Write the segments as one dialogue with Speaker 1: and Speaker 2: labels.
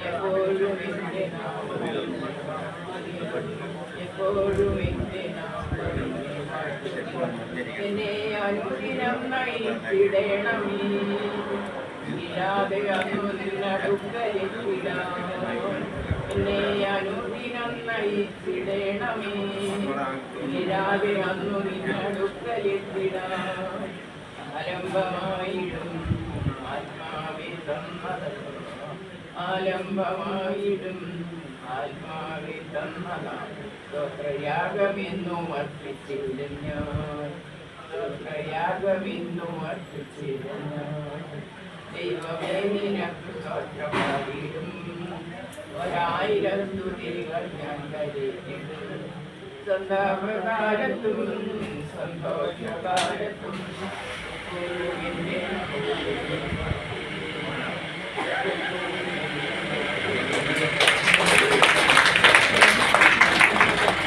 Speaker 1: എപ്പോഴും എന്റെ എന്നെ അനുദിനം നയിച്ചിടണമേ. ഇല്ലാതെ അന്നു നിന്നടുക്കരിച്ചിടാൻ എന്നെ അനുദിനം നയിച്ചിടണമേ. ഇല്ലാതെ അന്നു നിന്നടുക്കരിച്ചിടാൻ ആലംബമായിടും ആത്മാവേ സമ്മതം ആലംബമായിടും ആത്മാവെ തന്നതാം സ്വപ്രയാഗമെന്നും അർപ്പിച്ചിടും ഞാൻ സ്വപ്രയാഗമെന്നും അർപ്പിച്ചിടും ഞാൻ ദൈവമേ നിനക്ക് സ്വപ്നമായിടും ഒരായിരം തുതികൾ ഞാൻ കരുതിടും സന്താപ്രകാരത്തും സന്തോഷകാലത്തും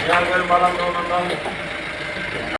Speaker 2: Yargılı Marangoğlu'ndan